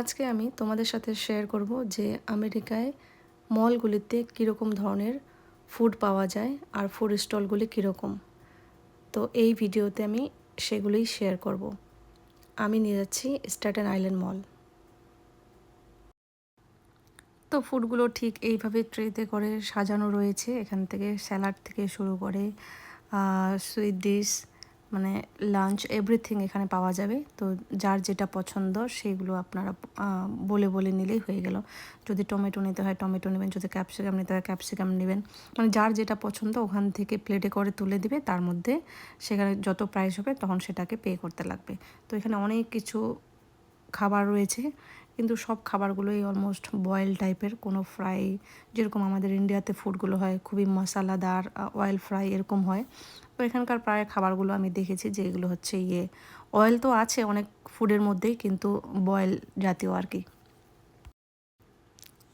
আজকে আমি তোমাদের সাথে শেয়ার করব যে আমেরিকায় মলগুলিতে কীরকম ধরনের ফুড পাওয়া যায় আর ফুড স্টলগুলি কীরকম। তো এই ভিডিওতে আমি সেগুলোই শেয়ার করব। আমি নিয়ে যাচ্ছি স্ট্যাটেন আইল্যান্ড মল তো ফুডগুলো ঠিক এইভাবে ট্রেতে করে সাজানো রয়েছে। এখান থেকে স্যালাড থেকে শুরু করে সুইট ডিশ মানে লাঞ্চ এভরিথিং এখানে পাওয়া যাবে। তো যার যেটা পছন্দ, সেগুলো আপনারা বলে বলে নিলেই হয়ে গেল। যদি টমেটো নিতে হয় টমেটো নেবেন। যদি ক্যাপসিকাম নিতে হয় ক্যাপসিকাম নেবেন। মানে যার যেটা পছন্দ, ওখান থেকে প্লেটে করে তুলে দিবে। তার মধ্যে সেখানে যত প্রাইস হবে, তখন সেটাকে পে করতে লাগবে। তো এখানে অনেক কিছু খাবার রয়েছে। কিন্তু সব খাবারগুলোই অলমোস্ট বয়েল টাইপের কোনো ফ্রাই যেরকম আমাদের ইন্ডিয়াতে ফুডগুলো হয়, খুবই মশালাদার অয়েল ফ্রাই এরকম হয়। তো এখানকার প্রায় খাবারগুলো আমি দেখেছি যে এগুলো হচ্ছে ইয়ে অয়েল তো আছে অনেক ফুডের মধ্যেই, কিন্তু বয়েল জাতীয় আর কি।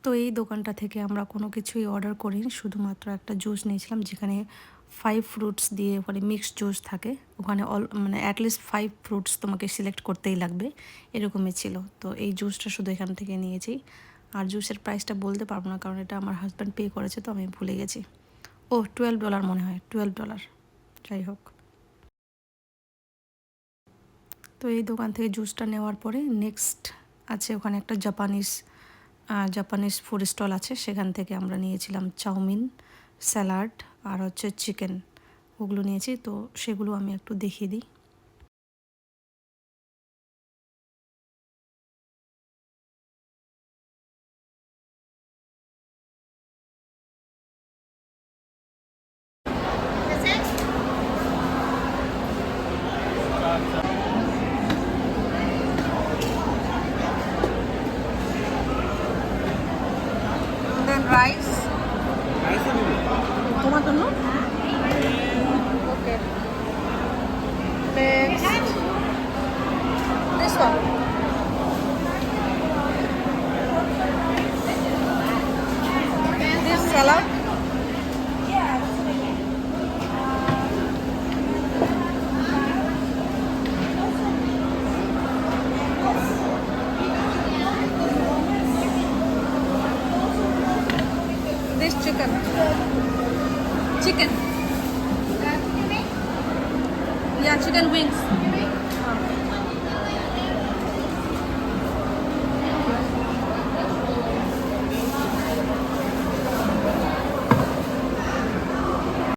তো এই দোকানটা থেকে আমরা কোনো কিছুই অর্ডার করিনি, শুধুমাত্র একটা জুস নিয়েছিলাম যেখানে ফাইভ ফ্রুটস দিয়ে ওখানে মিক্সড জুস থাকে। ওখানে অল মানে অ্যাটলিস্ট ফাইভ ফ্রুটস তোমাকে সিলেক্ট করতেই লাগবে, এরকমই ছিল। তো এই জুসটা শুধু এখান থেকে নিয়েছি। আর জুসের প্রাইসটা বলতে পারব না, কারণ এটা আমার হাজব্যান্ড পে করেছে, তো আমি ভুলে গেছি। ও টুয়েলভ ডলার মনে হয় টুয়েলভ ডলার যাই হোক। তো এই দোকান থেকে জুসটা নেওয়ার পরে নেক্সট আছে ওখানে একটা জাপানিজ জাপানিজ ফুড স্টল আছে। সেখান থেকে আমরা নিয়েছিলাম চাউমিন, স্যালাড আর হচ্ছে চিকেন। ওগুলো নিয়েছি, তো সেগুলো আমি একটু দেখিয়ে দিই। রাইস তোমার জন্য? ওকে चिकन चिकन या चिकन विंग्स